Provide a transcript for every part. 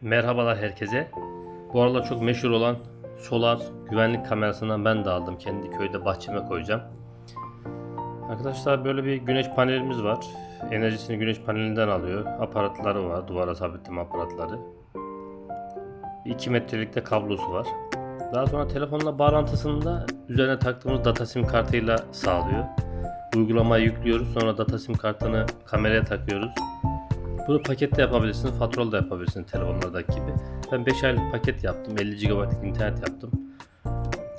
Merhabalar herkese. Bu aralar çok meşhur olan solar güvenlik kamerasından ben de aldım. Kendi köyde bahçeme koyacağım. Arkadaşlar böyle bir güneş panelimiz var. Enerjisini güneş panelinden alıyor. Aparatları var. Duvara sabitleme aparatları. 2 metrelik de kablosu var. Daha sonra telefonla bağlantısını da üzerine taktığımız data sim kartıyla sağlıyor. Uygulamayı yüklüyoruz. Sonra data sim kartını kameraya takıyoruz. Bunu pakette yapabilirsin, faturalı da yapabilirsin telefonlardaki gibi. Ben 5 aylık paket yaptım, 50 GB'lık internet yaptım.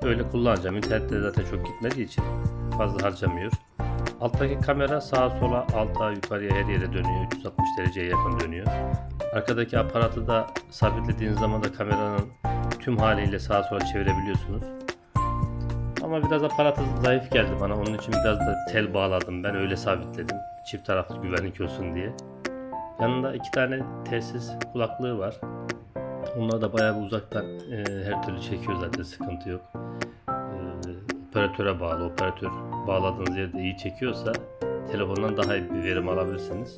Öyle kullanacağım. İnternette zaten çok gitmediği için fazla harcamıyor. Alttaki kamera sağa sola, alta, yukarıya her yere dönüyor. 360 dereceye yakın dönüyor. Arkadaki aparatı da sabitlediğiniz zaman da kameranın tüm haliyle sağa sola çevirebiliyorsunuz. Ama biraz aparatı zayıf geldi bana. Onun için biraz da tel bağladım. Ben öyle sabitledim. Çift taraflı güvenlik olsun diye. Yanında iki tane telsiz kulaklığı var. Onlar da bayağı bir uzaktan e, her türlü çekiyor zaten sıkıntı yok. E, operatöre bağlı. Operatör bağladığınız yerde iyi çekiyorsa telefondan daha iyi bir verim alabilirsiniz.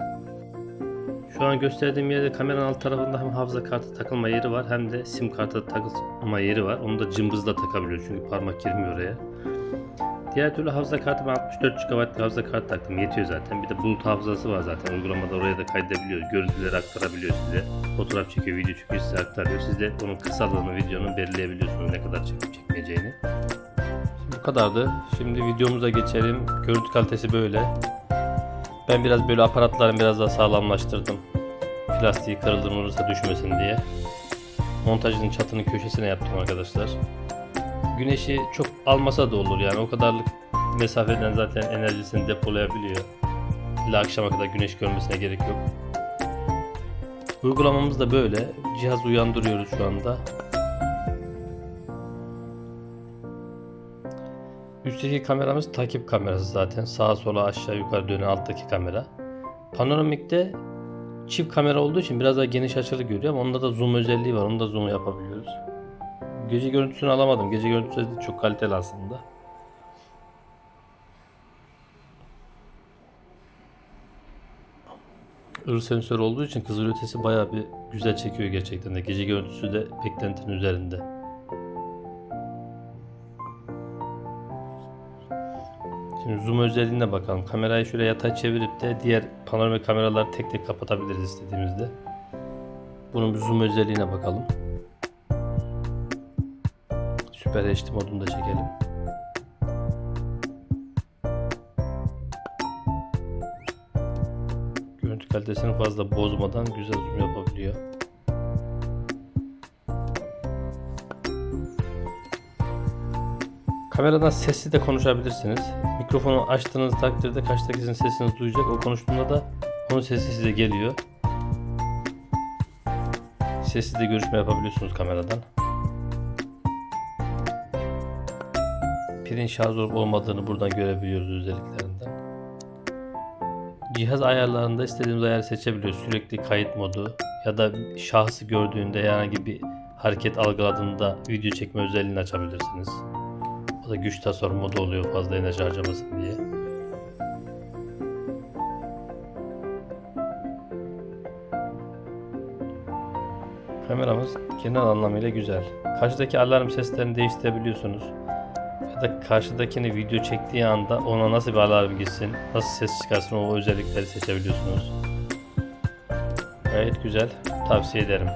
Şu an gösterdiğim yerde kameranın alt tarafında hem hafıza kartı takılma yeri var hem de sim kartı takılma yeri var. Onu da cımbızla takabiliyoruz çünkü parmak girmiyor oraya. Diğer türlü hafıza kartı ben 64 GB hafıza kart taktım. Yetiyor zaten. Bir de bulut hafızası var zaten. Uygulamada oraya da kaydedebiliyor. Görüntüleri aktarabiliyor size. Fotoğraf çekiyor, video çekiyor, size aktarıyor. Siz de onun kısalığını, videonun belirleyebiliyorsunuz ne kadar çekip çekmeyeceğini. Şimdi bu kadardı. Şimdi videomuza geçelim. Görüntü kalitesi böyle. Ben biraz böyle aparatlarını biraz daha sağlamlaştırdım. Plastiği kırılır olursa düşmesin diye. Montajın çatının köşesine yaptım arkadaşlar güneşi çok almasa da olur yani o kadarlık mesafeden zaten enerjisini depolayabiliyor. İlla akşama kadar güneş görmesine gerek yok. Uygulamamız da böyle. Cihaz uyandırıyoruz şu anda. Üstteki kameramız takip kamerası zaten. Sağa sola aşağı yukarı dönen alttaki kamera. Panoramikte çift kamera olduğu için biraz daha geniş açılı görüyor ama onda da zoom özelliği var. Onu da zoom yapabiliyoruz. Gece görüntüsünü alamadım. Gece görüntüsü de çok kaliteli aslında. Ir sensör olduğu için kızılötesi bayağı bir güzel çekiyor gerçekten de. Gece görüntüsü de beklentinin üzerinde. Şimdi zoom özelliğine bakalım. Kamerayı şöyle yatay çevirip de diğer panoramik kameraları tek tek kapatabiliriz istediğimizde. Bunun bir zoom özelliğine bakalım. Süper HD modunda çekelim. Görüntü kalitesini fazla bozmadan güzel zoom yapabiliyor. Kameradan sesli de konuşabilirsiniz. Mikrofonu açtığınız takdirde karşıdakinin sesini duyacak. O konuştuğunda da onun sesi size geliyor. Sessiz de görüşme yapabiliyorsunuz kameradan. Pilin şarj olup olmadığını buradan görebiliyoruz özelliklerinden. Cihaz ayarlarında istediğimiz ayarı seçebiliyoruz. Sürekli kayıt modu ya da şahsı gördüğünde herhangi bir hareket algıladığında video çekme özelliğini açabilirsiniz. O da güç tasarım modu oluyor fazla enerji harcamasın diye. Kameramız genel anlamıyla güzel. Karşıdaki alarm seslerini değiştirebiliyorsunuz da karşıdakini video çektiği anda ona nasıl bir alarm gitsin, nasıl ses çıkarsın o özellikleri seçebiliyorsunuz. Gayet güzel. Tavsiye ederim.